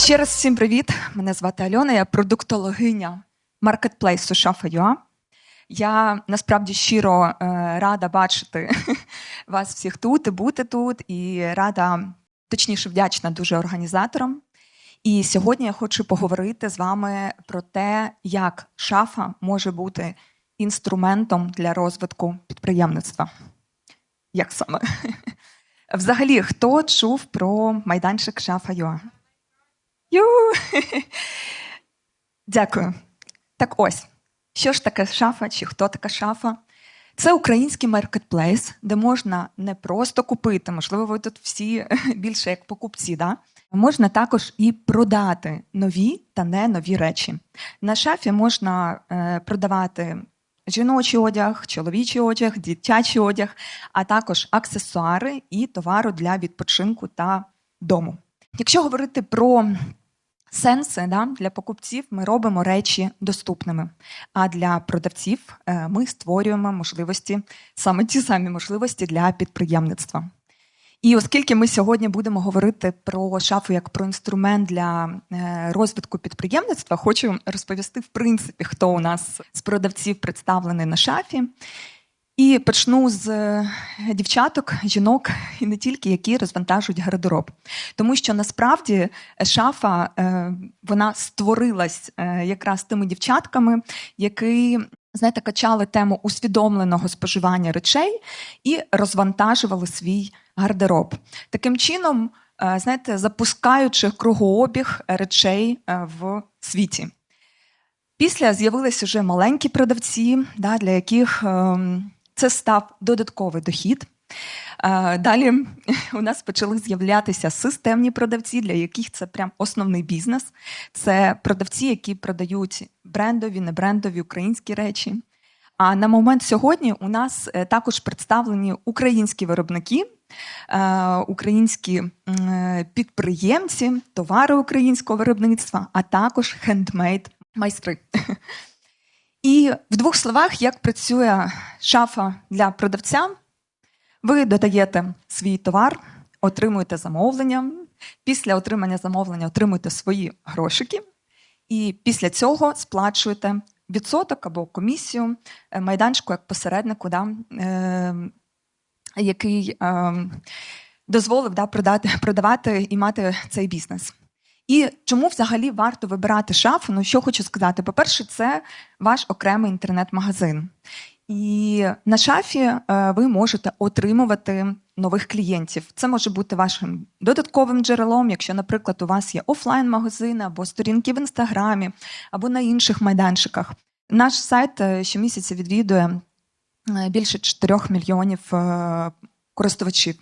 Ще раз всім привіт. Мене звати Альона, я продуктологиня маркетплейсу Шафа.ua. Я насправді щиро е, рада бачити вас всіх тут і бути тут, і рада, точніше, вдячна дуже організаторам. І сьогодні я хочу поговорити з вами про те, як шафа може бути інструментом для розвитку підприємництва. Як саме? Взагалі, хто чув про майданчик Шафа.ua? Ю! Дякую. Так ось, що ж таке шафа, чи хто така шафа? Це український маркетплейс, де можна не просто купити, можливо, ви тут всі більше як покупці, да? можна також і продати нові та не нові речі. На шафі можна е, продавати жіночий одяг, чоловічий одяг, дитячий одяг, а також аксесуари і товару для відпочинку та дому. Якщо говорити про сенси да, для покупців, ми робимо речі доступними. А для продавців е, ми створюємо можливості, саме ті самі можливості для підприємництва. І оскільки ми сьогодні будемо говорити про шафу як про інструмент для е, розвитку підприємництва, хочу розповісти в принципі, хто у нас з продавців представлений на шафі. І почну з е, дівчаток, жінок і не тільки, які розвантажують гардероб. Тому що насправді шафа е, вона створилась е, якраз тими дівчатками, які знаєте, качали тему усвідомленого споживання речей і розвантажували свій гардероб. Таким чином, знаєте, запускаючи кругообіг речей в світі. Після з'явилися вже маленькі продавці, да, для яких ем, це став додатковий дохід. Далі у нас почали з'являтися системні продавці, для яких це прям основний бізнес. Це продавці, які продають брендові, небрендові українські речі. А на момент сьогодні у нас е, також представлені українські виробники, е, українські підприємці, товари українського виробництва, а також хендмейд майстри. І в двох словах, як працює шафа для продавця, ви додаєте свій товар, отримуєте замовлення. Після отримання замовлення отримуєте свої грошики, і після цього сплачуєте відсоток або комісію е, майданчику як посереднику, да, е, який е, дозволив да, продати, продавати і мати цей бізнес. І чому взагалі варто вибирати шафу? Ну, що хочу сказати? По-перше, це ваш окремий інтернет-магазин. І на шафі е, ви можете отримувати нових клієнтів. Це може бути вашим додатковим джерелом, якщо, наприклад, у вас є офлайн-магазини або сторінки в інстаграмі, або на інших майданчиках. Наш сайт е, щомісяця відвідує е, більше 4 мільйонів користувачів.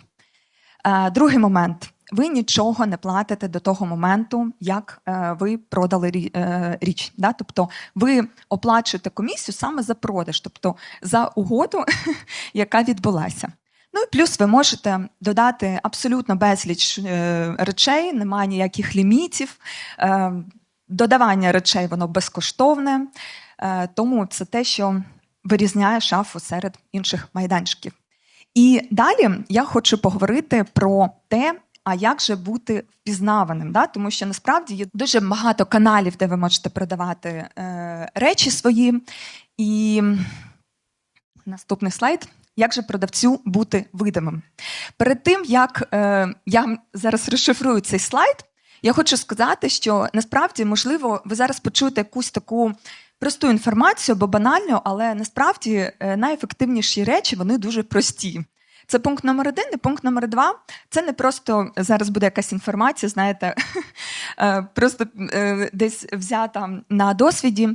Другий момент ви нічого не платите до того моменту, як е, ви продали е, річ. Да? Тобто ви оплачуєте комісію саме за продаж, тобто за угоду, яка відбулася. Ну і плюс ви можете додати абсолютно безліч е, речей, немає ніяких лімітів. Додавання речей воно безкоштовне, тому це те, що вирізняє шафу серед інших майданчиків. І далі я хочу поговорити про те, а як же бути впізнаваним? Да? Тому що насправді є дуже багато каналів, де ви можете продавати е, речі свої. І наступний слайд. Як же продавцю бути видимим? Перед тим, як е, я зараз розшифрую цей слайд, я хочу сказати, що насправді, можливо, ви зараз почуєте якусь таку просту інформацію або банальну, але насправді е, найефективніші речі вони дуже прості. Це пункт номер один. І пункт номер два це не просто зараз буде якась інформація, знаєте, е, просто е, десь взята на досвіді.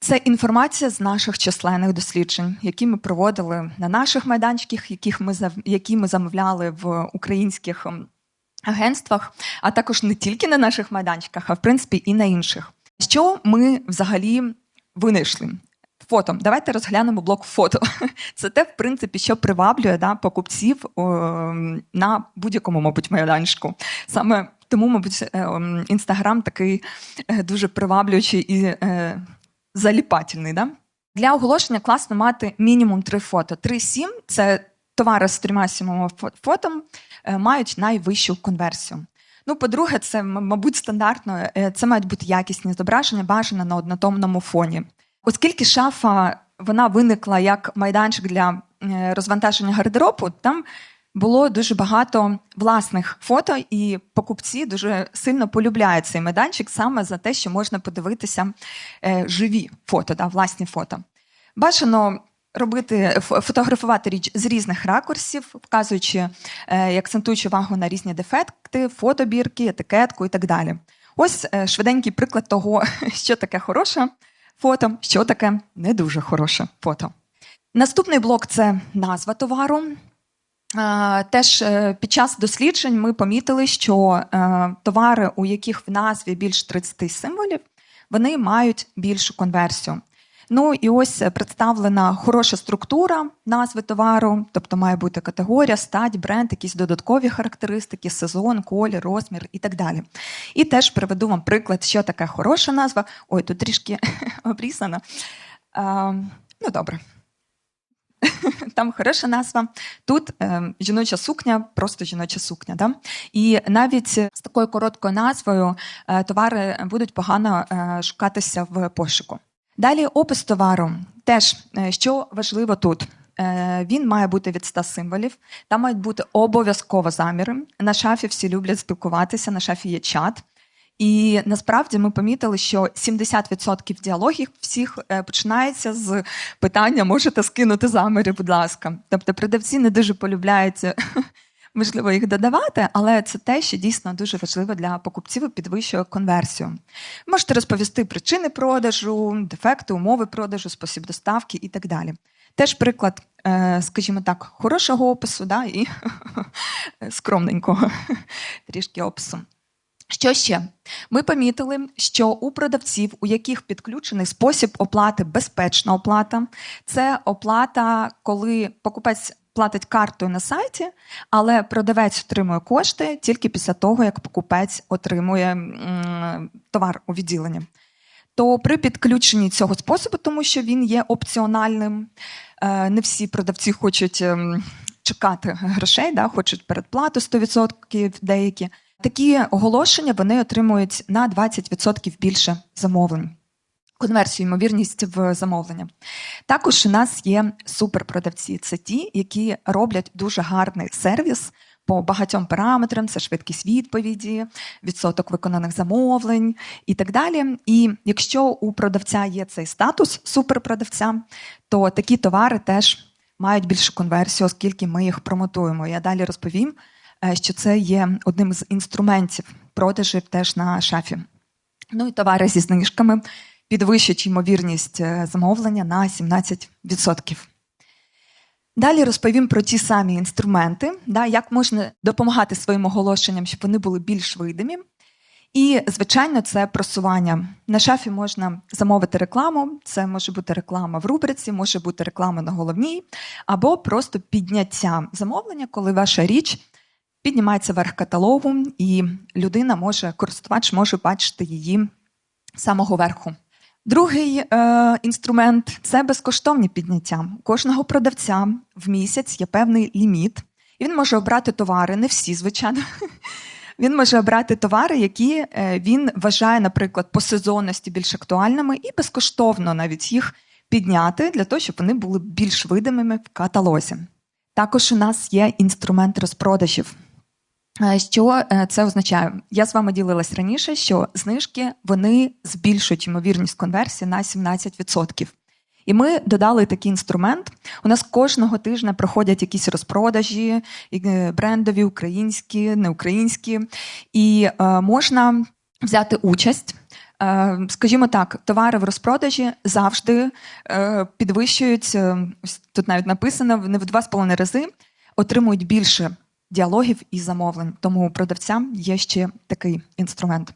Це інформація з наших численних досліджень, які ми проводили на наших майданчиках, яких ми які ми замовляли в українських агентствах, а також не тільки на наших майданчиках, а в принципі і на інших. Що ми взагалі винайшли? Фото. Давайте розглянемо блок фото. Це те, в принципі, що приваблює да, покупців о, на будь-якому, мабуть, майданчику. Саме тому, мабуть, інстаграм такий е, дуже приваблюючий і е, заліпательний. Да? Для оголошення класно мати мінімум три фото. Три-сім це товари з трьома сімома фото, е, мають найвищу конверсію. Ну, по-друге, це, мабуть, стандартно. е, Це мають бути якісні зображення, бажано на однотомному фоні. Оскільки шафа вона виникла як майданчик для е, розвантаження гардеробу, там було дуже багато власних фото, і покупці дуже сильно полюбляють цей майданчик саме за те, що можна подивитися е, живі фото, да, власні фото. Бажано робити фотографувати річ з різних ракурсів, вказуючи е, і акцентуючи увагу на різні дефекти, фотобірки, етикетку і так далі. Ось швиденький приклад того, що таке хороше фото, що таке не дуже хороше фото. Наступний блок це назва товару. Теж е, під час досліджень ми помітили, що е, товари, у яких в назві більш 30 символів, вони мають більшу конверсію. Ну і ось е, представлена хороша структура назви товару, тобто має бути категорія, стать, бренд, якісь додаткові характеристики, сезон, колір, розмір і так далі. І теж приведу вам приклад, що таке хороша назва. Ой, тут трішки обрізано. Е, ну, добре. Там хороша назва. Тут е, жіноча сукня, просто жіноча сукня. Да? І навіть з такою короткою назвою е, товари будуть погано е, шукатися в пошуку. Далі опис товару. Теж е, що важливо тут. Е, Він має бути від 100 символів, там мають бути обов'язково заміри. На шафі всі люблять спілкуватися, на шафі є чат. І насправді ми помітили, що 70% діалогів всіх е, починається з питання: можете скинути заміри, будь ласка. Тобто продавці не дуже полюбляють. Можливо, їх додавати, але це те, що дійсно дуже важливо для покупців підвищує конверсію. Можете розповісти причини продажу, дефекти, умови продажу, спосіб доставки і так далі. Теж приклад, е, скажімо так, хорошого опису да, і скромненького трішки опису. Що ще? Ми помітили, що у продавців, у яких підключений спосіб оплати безпечна оплата, це оплата, коли покупець платить картою на сайті, але продавець отримує кошти тільки після того, як покупець отримує товар у відділенні. То при підключенні цього способу, тому що він є опціональним, е, не всі продавці хочуть ем, чекати грошей, да, хочуть передплату 100% деякі. Такі оголошення вони отримують на 20% більше замовлень. Конверсію, ймовірність в замовлення. Також у нас є суперпродавці. Це ті, які роблять дуже гарний сервіс по багатьом параметрам: це швидкість відповіді, відсоток виконаних замовлень і так далі. І якщо у продавця є цей статус суперпродавця, то такі товари теж мають більшу конверсію, оскільки ми їх промотуємо. Я далі розповім, е, що це є одним з інструментів продажів теж на шафі. Ну і товари зі знижками підвищують ймовірність е, замовлення на 17%. Далі розповім про ті самі інструменти, да, як можна допомагати своїм оголошенням, щоб вони були більш видимі. І, звичайно, це просування. На шафі можна замовити рекламу. Це може бути реклама в рубриці, може бути реклама на головній, або просто підняття замовлення, коли ваша річ піднімається вверх каталогу, і людина може, користувач може бачити її самого верху. Другий е, інструмент це безкоштовні підняття. У кожного продавця в місяць є певний ліміт, і він може обрати товари, не всі, звичайно. Він може обрати товари, які е, він вважає, наприклад, по сезонності більш актуальними, і безкоштовно навіть їх підняти для того, щоб вони були більш видимими в каталозі. Також у нас є інструмент розпродажів. Е, Що е, це означає? Я з вами ділилась раніше, що знижки вони збільшують ймовірність конверсії на 17%. І ми додали такий інструмент. У нас кожного тижня проходять якісь розпродажі, е, брендові, українські, неукраїнські, і можна взяти участь. Скажімо так, товари в розпродажі завжди підвищують, тут навіть написано, не в два з половиною рази отримують більше діалогів і замовлень. Тому у продавця є ще такий інструмент.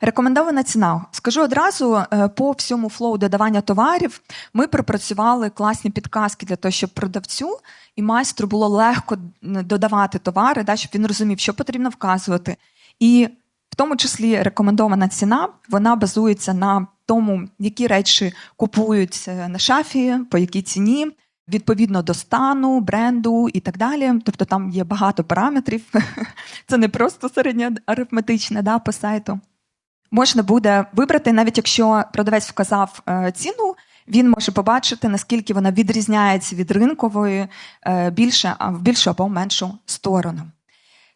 Рекомендована ціна. Скажу одразу, е, по всьому флоу додавання товарів ми пропрацювали класні підказки для того, щоб продавцю і майстру було легко додавати товари, да, щоб він розумів, що потрібно вказувати. І в тому числі рекомендована ціна, вона базується на тому, які речі купують е, на шафі, по якій ціні, відповідно до стану, бренду і так далі. Тобто там є багато параметрів. Це не просто середнє арифметичне да, по сайту. Можна буде вибрати, навіть якщо продавець вказав е, ціну, він може побачити, наскільки вона відрізняється від ринкової е, більше, в більшу або меншу сторону.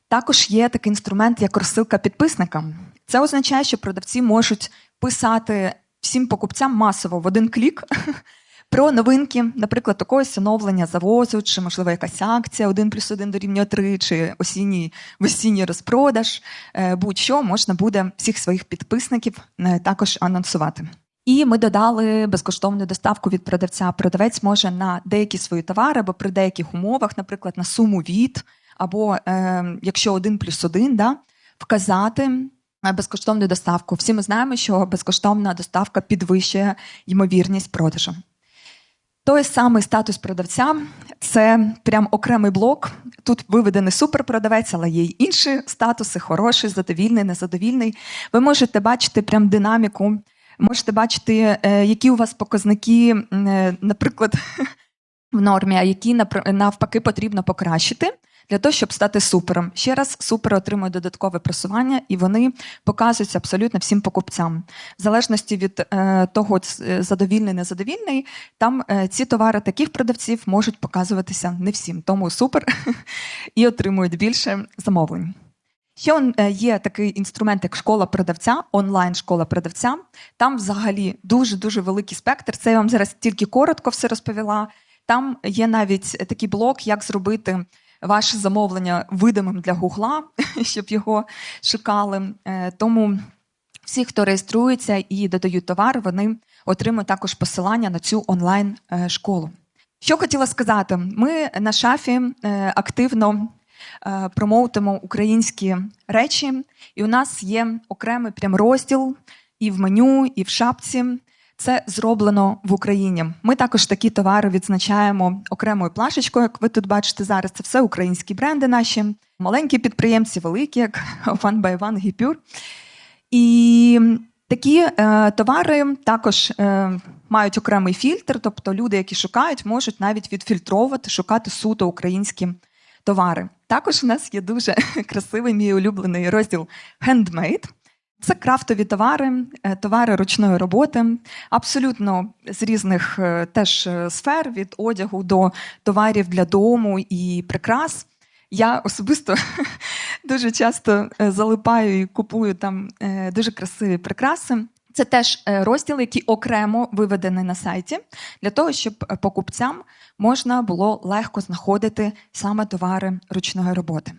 Також є такий інструмент, як розсилка підписникам. Це означає, що продавці можуть писати всім покупцям масово в один клік про новинки, наприклад, такогось оновлення завозу, чи, можливо, якась акція 1 плюс 1 дорівнює 3, чи осінній весінній розпродаж. Е, будь-що можна буде всіх своїх підписників е, також анонсувати. І ми додали безкоштовну доставку від продавця. Продавець може на деякі свої товари або при деяких умовах, наприклад, на суму від, або е, якщо один плюс один, да, вказати безкоштовну доставку. Всі ми знаємо, що безкоштовна доставка підвищує ймовірність продажу. Той самий статус продавця це прям окремий блок. Тут виведений суперпродавець, але є й інші статуси: хороший, задовільний, незадовільний. Ви можете бачити прям динаміку, можете бачити, е, які у вас показники, е, наприклад, в нормі, а які навпаки потрібно покращити для того, щоб стати супером. Ще раз, супер отримує додаткове просування, і вони показуються абсолютно всім покупцям. В залежності від е, того, е, задовільний, незадовільний, там е, ці товари таких продавців можуть показуватися не всім. Тому супер і отримують більше замовлень. Ще е, є такий інструмент, як школа продавця, онлайн-школа продавця. Там взагалі дуже-дуже великий спектр. Це я вам зараз тільки коротко все розповіла. Там є навіть такий блок, як зробити ваше замовлення видимим для Гугла, щоб його шукали. Е, тому всі, хто реєструється і додають товар, вони отримують також посилання на цю онлайн-школу. Що хотіла сказати, ми на шафі е, активно е, промоутимо українські речі, і у нас є окремий прям розділ і в меню, і в шапці це зроблено в Україні. Ми також такі товари відзначаємо окремою плашечкою. Як ви тут бачите зараз, це все українські бренди наші, маленькі підприємці, великі, як One One, Гіпюр. І такі е, товари також е, мають окремий фільтр, тобто люди, які шукають, можуть навіть відфільтровувати, шукати суто українські товари. Також у нас є дуже красивий мій улюблений розділ Handmade. Це крафтові товари, е, товари ручної роботи, абсолютно з різних е, теж е, сфер від одягу до товарів для дому і прикрас. Я особисто дуже часто залипаю і купую там дуже красиві прикраси. Це теж розділ, який окремо виведений на сайті, для того, щоб покупцям можна було легко знаходити саме товари ручної роботи.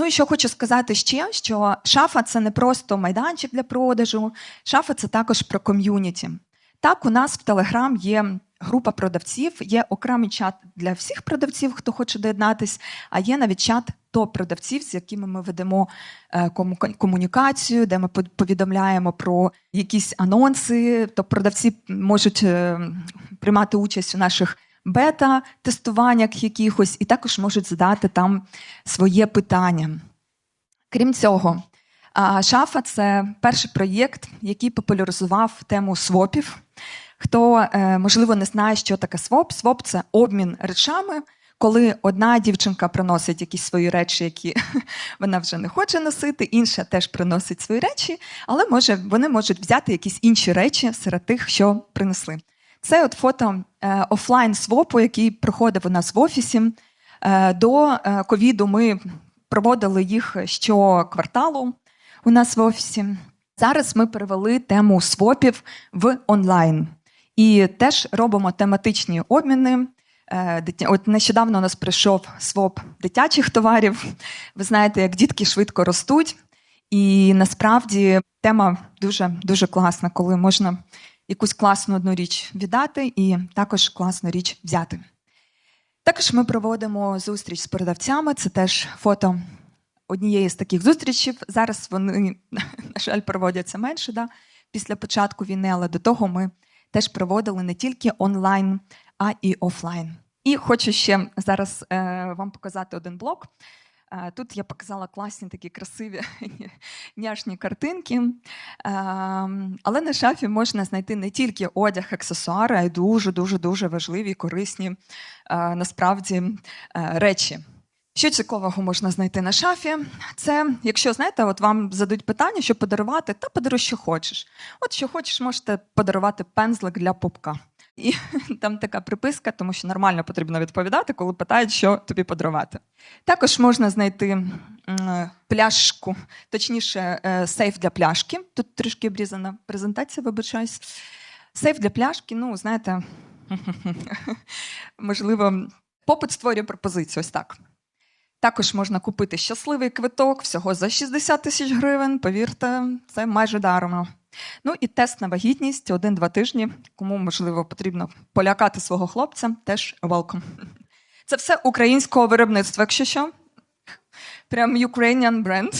Ну і що хочу сказати ще, що шафа це не просто майданчик для продажу, шафа це також про ком'юніті. Так, у нас в Телеграм є група продавців, є окремий чат для всіх продавців, хто хоче доєднатись, а є навіть чат топ-продавців, з якими ми ведемо е, комунікацію, де ми повідомляємо про якісь анонси. То продавці можуть е, приймати участь у наших бета-тестуваннях якихось, і також можуть задати там своє питання. Крім цього, шафа це перший проєкт, який популяризував тему свопів. Хто, е, можливо, не знає, що таке своп, своп це обмін речами. Коли одна дівчинка приносить якісь свої речі, які вона вже не хоче носити, інша теж приносить свої речі, але може, вони можуть взяти якісь інші речі серед тих, що принесли. Це от фото е, офлайн свопу, який проходив у нас в офісі. Е, до е, ковіду ми проводили їх щокварталу у нас в офісі. Зараз ми перевели тему свопів в онлайн і теж робимо тематичні обміни. От нещодавно у нас прийшов своп дитячих товарів. Ви знаєте, як дітки швидко ростуть, і насправді тема дуже дуже класна, коли можна якусь класну одну річ віддати і також класну річ взяти. Також ми проводимо зустріч з продавцями. Це теж фото однієї з таких зустрічей. Зараз вони, на жаль, проводяться менше да, після початку війни, але до того ми теж проводили не тільки онлайн, а і офлайн. І хочу ще зараз е, вам показати один блок. Тут я показала класні такі красиві няшні картинки. Але на шафі можна знайти не тільки одяг, аксесуари, а й дуже дуже важливі, корисні насправді е, речі. Що цікавого можна знайти на шафі? Це, якщо знаєте, от вам зададуть питання, що подарувати, та подаруй, що хочеш. От що хочеш, можете подарувати пензлик для попка. І там така приписка, тому що нормально потрібно відповідати, коли питають, що тобі подарувати. Також можна знайти пляшку, точніше, е, сейф для пляшки. Тут трішки обрізана презентація, вибачаюсь. Сейф для пляшки, ну, знаєте, можливо, попит створює пропозицію. Ось так. Також можна купити щасливий квиток всього за 60 тисяч гривень. Повірте, це майже даром. Ну і тест на вагітність один-два тижні. Кому можливо потрібно полякати свого хлопця, теж welcome. Це все українського виробництва, якщо що. Прям Ukrainian бренд.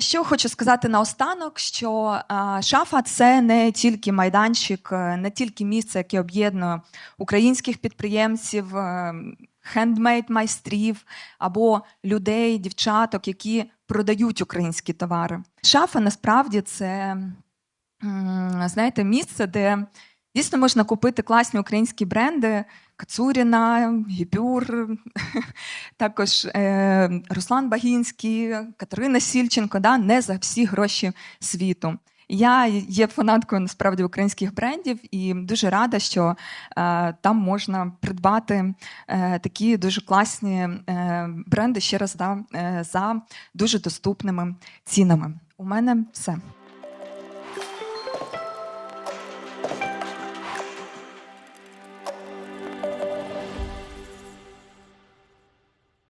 Що хочу сказати наостанок, що шафа це не тільки майданчик, е, не тільки місце, яке об'єднує українських підприємців, хендмейд майстрів або людей, дівчаток, які продають українські товари. Шафа насправді це знаєте, місце, де дійсно можна купити класні українські бренди. Кацуріна, Гіпюр, також е, Руслан Багінський, Катерина Сільченко, да, не за всі гроші світу. Я є фанаткою насправді українських брендів і дуже рада, що е, там можна придбати е, такі дуже класні е, бренди ще раз да, е, за дуже доступними цінами. У мене все.